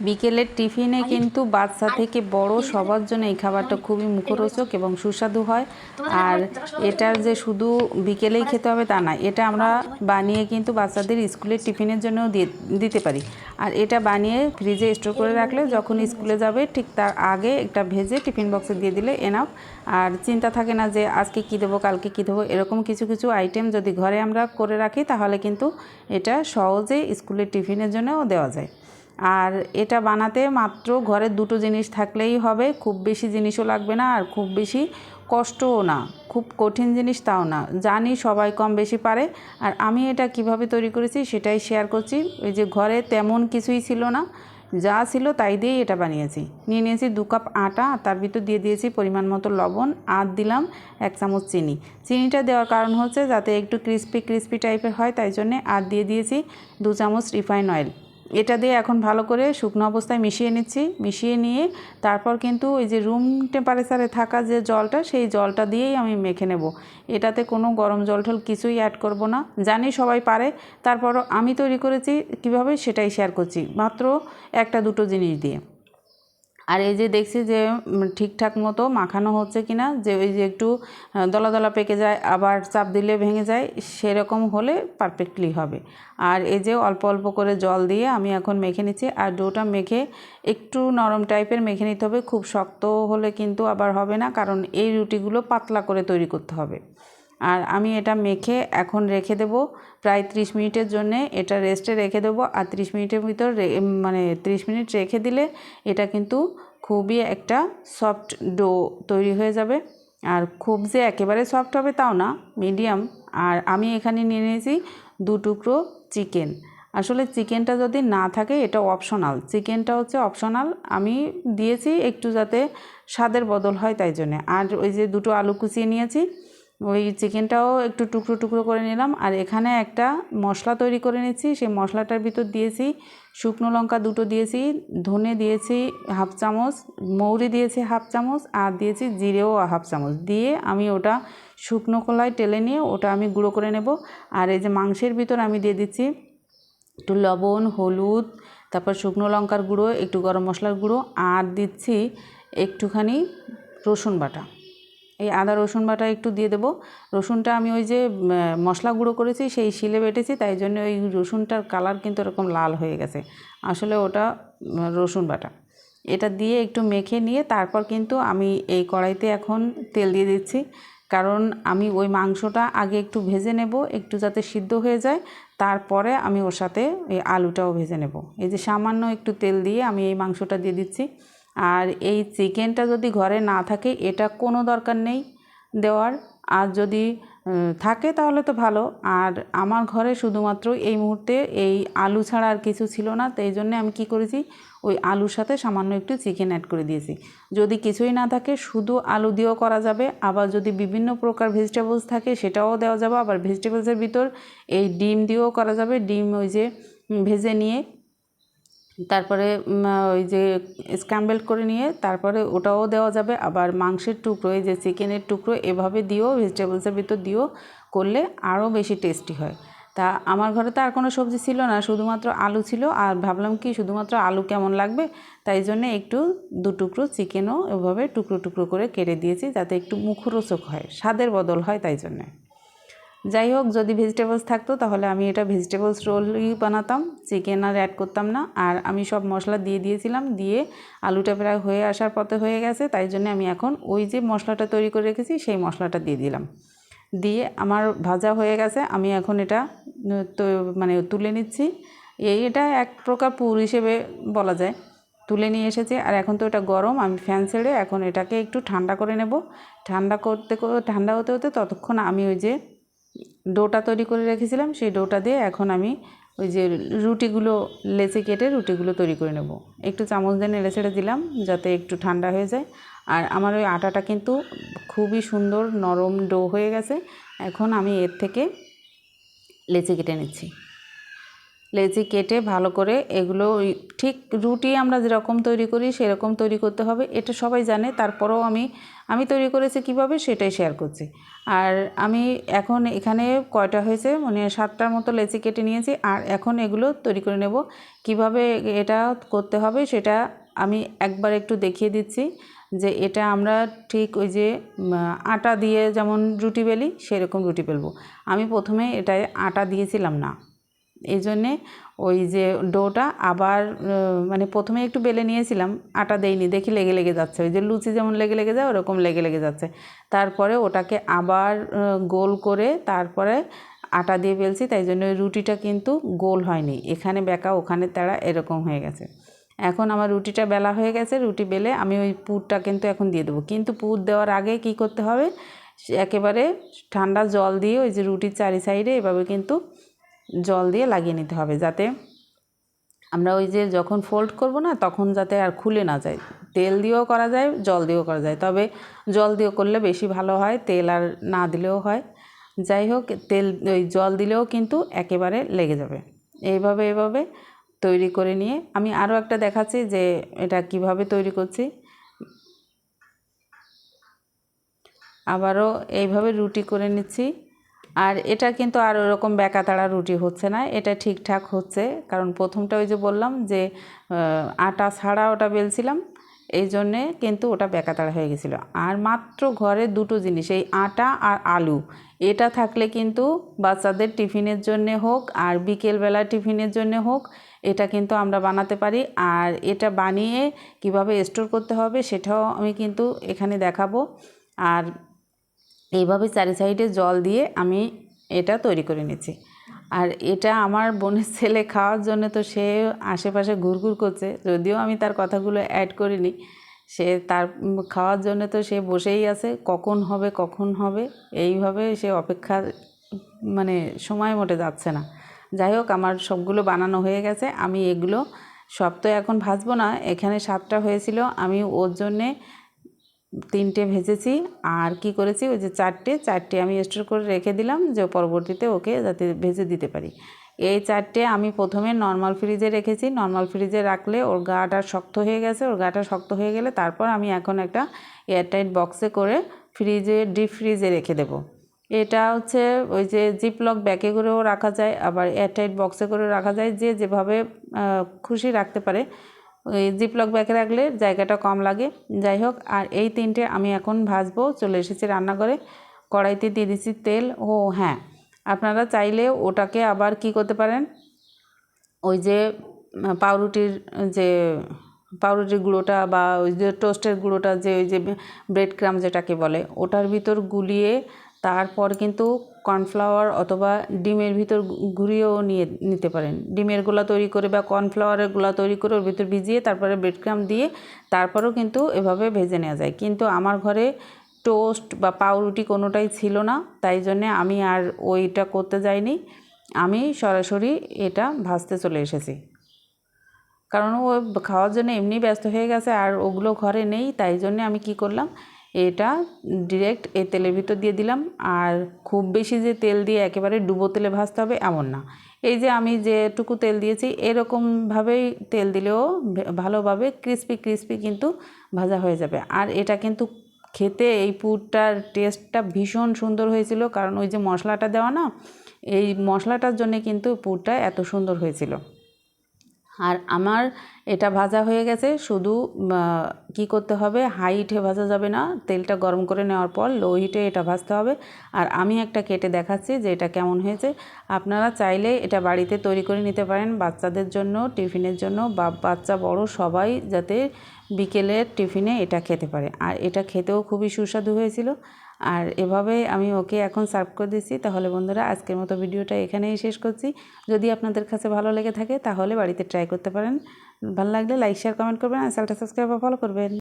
বিকেলের টিফিনে কিন্তু বাচ্চা থেকে বড় সবার জন্য এই খাবারটা খুবই মুখরোচক এবং সুস্বাদু হয়। আর এটার যে শুধু বিকেলেই খেতে হবে তা না এটা আমরা বানিয়ে কিন্তু বাচ্চাদের স্কুলের টিফিনের জন্যও দিয়ে দিতে পারি। আর এটা বানিয়ে ফ্রিজে স্টোর করে রাখলে যখন স্কুলে যাবে ঠিক তার আগে একটা ভেজে টিফিন বক্সে দিয়ে দিলে এনাফ আর চিন্তা থাকে না যে আজকে কী দেবো কালকে কী দেবো এরকম কিছু কিছু আইটেম যদি ঘরে আমরা করে রাখি তাহলে কিন্তু এটা সহজে স্কুলের টিফিনের জন্যও দেওয়া যায়। আর এটা বানাতে মাত্র ঘরে দুটো জিনিস থাকলেই হবে, খুব বেশি জিনিসও লাগবে না আর খুব বেশি কষ্টও না, খুব কঠিন জিনিস তাও না। জানি সবাই কম বেশি পারে আর আমি এটা কীভাবে তৈরি করেছি সেটাই শেয়ার করছি। ওই যে ঘরে তেমন কিছুই ছিল না, যা ছিল তাই দিয়েই এটা বানিয়েছি। নিয়ে নিয়েছি দু কাপ আটা, তার ভিতর দিয়ে দিয়েছি পরিমাণ মতো লবণ, আর দিলাম এক চামচ চিনি। চিনিটা দেওয়ার কারণ হচ্ছে যাতে একটু ক্রিস্পি ক্রিস্পি টাইপের হয়, তাই জন্যে আর দিয়ে দিয়েছি দু চামচ রিফাইন অয়েল এটা দিয়ে এখন ভালো করে শুকনো অবস্থায় মিশিয়ে নিচ্ছি। মিশিয়ে নিয়ে তারপর কিন্তু ওই যে রুম টেম্পারেচারে থাকা যে জলটা, সেই জলটা দিয়েই আমি মেখে নেব। এটাতে কোনো গরম জল ঠল কিছুই অ্যাড করব না। জানি সবাই পারে। তারপরও আমি তৈরি করেছি, কীভাবে সেটাই শেয়ার করছি। মাত্র একটা দুটো জিনিস দিয়ে। আর এই যে দেখছি যে ঠিকঠাক মতো মাখানো হচ্ছে কি না যে ওই যে একটু দলা দলা পেকে যায়, আবার চাপ দিলে ভেঙে যায়, সেরকম হলে পারফেক্টলি হবে। আর এই যে অল্প অল্প করে জল দিয়ে আমি এখন মেখে নিচ্ছি, আর ডোটা মেখে একটু নরম টাইপের মেখে নিতে হবে, খুব শক্ত হলে কিন্তু আবার হবে না, কারণ এই রুটিগুলো পাতলা করে তৈরি করতে হবে। আর আমি এটা মেখে এখন রেখে দেব প্রায় ত্রিশ মিনিটের জন্যে। এটা রেস্টে রেখে দেবো আর ত্রিশ মিনিটের ভিতর মানে ত্রিশ মিনিট রেখে দিলে এটা কিন্তু খুবই একটা সফট ডো তৈরি হয়ে যাবে। আর খুব যে একেবারে সফট হবে তাও না মিডিয়াম আর আমি এখানে নিয়ে নিয়েছি দু টুকরো চিকেন আসলে চিকেনটা যদি না থাকে এটা অপশনাল চিকেনটা হচ্ছে অপশনাল আমি দিয়েছি একটু যাতে স্বাদের বদল হয় তাই জন্যে। আর ওই যে দুটো আলু কুচিয়ে নিয়েছি ওই চিকেনটাও একটু টুকরো টুকরো করে নিলাম। আর এখানে একটা মশলা তৈরি করে নিচ্ছি সেই মশলাটার ভিতর দিয়েছি শুকনো লঙ্কা দুটো দিয়েছি, ধনে দিয়েছি হাফ চামচ, মৌরি দিয়েছি হাফ চামচ, আর দিয়েছি জিরেও হাফ চামচ। দিয়ে আমি ওটা শুকনো কলায় টেলে নিয়ে ওটা আমি গুঁড়ো করে নেব। আর এই যে মাংসের ভিতর আমি দিয়ে দিচ্ছি একটু লবণ, হলুদ, তারপর শুকনো লঙ্কার গুঁড়ো, একটু গরম মশলার গুঁড়ো, আর দিচ্ছি একটুখানি রসুন বাটা। এই আদা রসুন বাটা একটু দিয়ে দেবো। রসুনটা আমি ওই যে মশলা গুঁড়ো করেছি, সেই শিলে বেটেছি, তাই জন্য ওই রসুনটার কালার কিন্তু এরকম লাল হয়ে গেছে। আসলে ওটা রসুন বাটা। এটা দিয়ে একটু মেখে নিয়ে তারপর কিন্তু আমি এই কড়াইতে এখন তেল দিয়ে দিচ্ছি। কারণ আমি ওই মাংসটা আগে একটু ভেজে নেব, একটু যাতে সিদ্ধ হয়ে যায়। তারপরে আমি ওর সাথে এই আলুটাও ভেজে নেব। এই যে সামান্য একটু তেল দিয়ে আমি এই মাংসটা দিয়ে দিচ্ছি। আর এই চিকেনটা যদি ঘরে না থাকে, এটা কোনো দরকার নেই দেওয়ার। আর যদি থাকে তাহলে তো ভালো। আর আমার ঘরে শুধুমাত্র এই মুহূর্তে এই আলু ছাড়া আর কিছু ছিল না, তো এই জন্যে আমি কি করেছি, ওই আলুর সাথে সামান্য একটু চিকেন অ্যাড করে দিয়েছি। যদি কিছুই না থাকে, শুধু আলু দিয়েও করা যাবে। আবার যদি বিভিন্ন প্রকার ভেজিটেবলস থাকে, সেটাও দেওয়া যাবে। আবার ভেজিটেবলসের ভিতর এই ডিম দিয়েও করা যাবে। ডিম ওই যে ভেজে নিয়ে তারপরে ওই যে স্ক্যাম্বেল করে নিয়ে তারপরে ওটাও দেওয়া যাবে। আবার মাংসের টুকরো, এই যে চিকেনের টুকরো, এভাবে দিয়েও ভেজিটেবলসের ভিতর দিয়েও করলে আরও বেশি টেস্টি হয়। তা আমার ঘরে তো আর কোনো সবজি ছিল না, শুধুমাত্র আলু ছিল। আর ভাবলাম কি, শুধুমাত্র আলু কেমন লাগবে? তাই জন্য একটু দু টুকরো চিকেনও এভাবে টুকরো টুকরো করে কেটে দিয়েছি, যাতে একটু মুখরোচক হয়, স্বাদের বদল হয় তাই জন্যে। যাই হোক, যদি ভেজিটেবলস থাকতো, তাহলে আমি এটা ভেজিটেবলস রোলই বানাতাম চিকেন আর অ্যাড করতাম না। আর আমি সব মশলা দিয়ে দিয়েছিলাম, দিয়ে আলুটা প্রায় হয়ে আসার পথে হয়ে গেছে, তাই জন্য আমি এখন ওই যে মশলাটা তৈরি করে রেখেছি, সেই মশলাটা দিয়ে দিলাম। দিয়ে আমার ভাজা হয়ে গেছে, আমি এখন এটা তো মানে তুলে নিচ্ছি। এই এটা এক প্রকার পুর হিসেবে বলা যায়। তুলে নিয়ে এসেছি, আর এখন তো এটা গরম, আমি ফ্যান ছেড়ে এখন এটাকে একটু ঠান্ডা করে নেব। ঠান্ডা করতে ঠান্ডা হতে হতে ততক্ষণ আমি ওই যে ডোটা তৈরি করে রেখেছিলাম, সেই ডোটা দিয়ে এখন আমি ওই যে রুটিগুলো লেচে কেটে রুটিগুলো তৈরি করে নেব। একটু চামচ দিয়ে নেড়ে ছেড়ে দিলাম যাতে একটু ঠান্ডা হয়ে যায়। আর আমার ওই আটাটা কিন্তু খুবই সুন্দর নরম ডো হয়ে গেছে, এখন আমি এর থেকে লেচি কেটে নিচ্ছি। লেচি কেটে ভালো করে এগুলো ঠিক রুটি আমরা যেরকম তৈরি করি সেরকম তৈরি করতে হবে, এটা সবাই জানে। তারপরেও আমি আমি তৈরি করেছি কীভাবে সেটাই শেয়ার করছি। আর আমি এখন এখানে কয়টা হয়েছে? মানে সাতটার মতো লেচি কেটে নিয়েছি আর এখন এগুলো তৈরি করে নেব। কীভাবে এটা করতে হবে সেটা আমি একবার একটু দেখিয়ে দিচ্ছি যে এটা আমরা ঠিক ওই যে আটা দিয়ে যেমন রুটি বেলি সেরকম রুটি বেলবো। আমি প্রথমে এটায় আটা দিয়েছিলাম না। এই জন্যে ওই যে ডোটা আবার মানে প্রথমে একটু বেলে নিয়েছিলাম, আটা দেইনি, দেখি লেগে লেগে যাচ্ছে। ওই যে লুচি যেমন লেগে লেগে যায়, ওরকম লেগে লেগে যাচ্ছে। তারপরে ওটাকে আবার গোল করে তারপরে আটা দিয়ে বেলছি, তাই জন্য ওই রুটিটা কিন্তু গোল হয়নি। এখানে বেঁকা, ওখানে তেড়া, এরকম হয়ে গেছে। এখন আমার রুটিটা বেলা হয়ে গেছে, রুটি বেলে আমি ওই পুরটা কিন্তু এখন দিয়ে দেবো। কিন্তু পুর দেওয়ার আগে কি করতে হবে? একেবারে ঠান্ডা জল দিয়ে ওই যে রুটির চারি সাইডে এভাবে কিন্তু জল দিয়ে লাগিয়ে নিতে হবে যাতে আমরা ওই যে যখন ফোল্ড করব না, তখন যাতে আর খুলে না যায়। তেল দিয়েও করা যায়, জল দিয়েও করা যায়। তবে জল দিয়ে করলে বেশি ভালো হয়, তেল আর না দিলেও হয়। যাই হোক, তেল, ওই জল দিলেও কিন্তু একেবারে লেগে যাবে। এইভাবে এইভাবে তৈরি করে নিয়ে আমি আরও একটা দেখাচ্ছি যে এটা কীভাবে তৈরি করছি। আবারও এইভাবে রুটি করে নিচ্ছি। আর এটা কিন্তু আর ওরকম বেকাতাড়া রুটি হচ্ছে না, এটা ঠিকঠাক হচ্ছে। কারণ প্রথমটা ওই যে বললাম যে আটা ছাড়া ওটা বেলছিলাম, এই জন্যে কিন্তু ওটা বেকাতাড়া হয়ে গেছিল। আর মাত্র ঘরে দুটো জিনিস, এই আটা আর আলু, এটা থাকলে কিন্তু বাচ্চাদের টিফিনের জন্যে হোক আর বিকেলবেলা টিফিনের জন্যে হোক, এটা কিন্তু আমরা বানাতে পারি। আর এটা বানিয়ে কীভাবে স্টোর করতে হবে সেটাও আমি কিন্তু এখানে দেখাবো। আর এইভাবে চারি সাইডে জল দিয়ে আমি এটা তৈরি করে নিচ্ছি আর এটা আমার বোনের ছেলে খাওয়ার জন্য তো সে আশেপাশে ঘুরঘুর করছে, যদিও আমি তার কথাগুলো অ্যাড করিনি। সে তার খাওয়ার জন্য তো সে বসেই আছে, কখন হবে কখন হবে, এইভাবে সে অপেক্ষা মানে সময় মোটে যাচ্ছে না। যাই হোক, আমার সবগুলো বানানো হয়ে গেছে, আমি এগুলো সব তো এখন ভাজবো না, এখানে সাতটা হয়েছিল, আমি ওর জন্যে তিনটে ভেজেছি। আর কি করেছি? ওই যে চারটে চারটে আমি স্টোর করে রেখে দিলাম যে পরবর্তীতে ওকে যাতে ভেজে দিতে পারি। এই চারটে আমি প্রথমে নর্মাল ফ্রিজে রেখেছি। নর্মাল ফ্রিজে রাখলে ওর গাটা শক্ত হয়ে গেছে। ওর গাটা শক্ত হয়ে গেলে তারপর আমি এখন একটা এয়ারটাইট বক্সে করে ফ্রিজে ডিপ ফ্রিজে রেখে দেবো। এটা হচ্ছে ওই যে জিপলক ব্যাগে করেও রাখা যায়। আবার এয়ারটাইট বক্সে করে রাখা যায়। যে যেভাবে খুশি রাখতে পারে ওই জিপলক ব্যাগে রাখলে জায়গাটা কম লাগে। যাই হোক, আর এই তিনটে আমি এখন ভাজবো। চলে এসেছি রান্নাঘরে। কড়াইতে দিয়ে দিচ্ছি তেল। ও হ্যাঁ। আপনারা চাইলে ওটাকে আবার কি করতে পারেন? ওই যে পাউরুটির যে, পাউরুটির গুঁড়োটা বা ওই যে টোস্টের গুঁড়োটা যে, ওই যে ব্রেড ক্রাম যেটাকে বলে, ওটার ভিতর গুলিয়ে তারপর কিন্তু কর্নফ্লাওয়ার অথবা ডিমের ভিতর ঘুরিয়েও নিয়ে, নিতে পারেন। ডিমের গোলা তৈরি করে বা কর্নফ্লাওয়ারের গোলা তৈরি করে ওর ভিতর ভিজিয়ে তারপরে ব্রেড ক্রাম দিয়ে তারপরেও কিন্তু এভাবে ভেজে নেওয়া যায়। কিন্তু আমার ঘরে টোস্ট বা পাউরুটি কোনোটাই ছিল না, তাই জন্যে আমি আর ওইটা করতে যাইনি। আমি সরাসরি এটা ভাজতে চলে এসেছি। কারণ ও খাওয়ার জন্য এমনি ব্যস্ত হয়ে গেছে আর ওগুলো ঘরে নেই, তাই জন্যে আমি কি করলাম এটা ডিরেক্ট এই তেলের ভিতর দিয়ে দিলাম। আর খুব বেশি যে তেল দিয়ে একেবারে ডুবো তেলে ভাজতে হবে এমন না। এই যে আমি যেটুকু তেল দিয়েছি এরকমভাবেই তেল দিলেও ভালোভাবে ক্রিস্পি ক্রিস্পি কিন্তু ভাজা হয়ে যাবে। আর এটা কিন্তু খেতে এই পুরটার টেস্টটা ভীষণ সুন্দর হয়েছিল। কারণ ওই যে মশলাটা দেওয়া না, এই মশলাটার জন্যে কিন্তু পুরটা এত সুন্দর হয়েছিল। আর আমার এটা ভাজা হয়ে গেছে, শুধু কি করতে হবে, হাই হিটে ভাজা যাবে না, তেলটা গরম করে নেওয়ার পর লো হিটে এটা ভাজতে হবে। আর আমি একটা কেটে দেখাচ্ছি যে এটা কেমন হয়েছে। আপনারা চাইলে এটা বাড়িতে তৈরি করে নিতে পারেন, বাচ্চাদের জন্য, টিফিনের জন্য, বা বাচ্চা বড় সবাই যাতে বিকেলের টিফিনে এটা খেতে পারে। আর এটা খেতেও খুবই সুস্বাদু হয়েছিল। আর এভাবে আমি ওকে এখন সার্ভ করে দিচ্ছি তাহলে বন্ধুরা, আজকের মতো ভিডিওটা এখানেই শেষ করছি। যদি আপনাদের কাছে ভালো লেগে থাকে, তাহলে বাড়িতে ট্রাই করতে পারেন। ভালো লাগলে লাইক শেয়ার কমেন্ট করবেন আর চ্যানেলটা সাবস্ক্রাইব বা ফলো করবেন।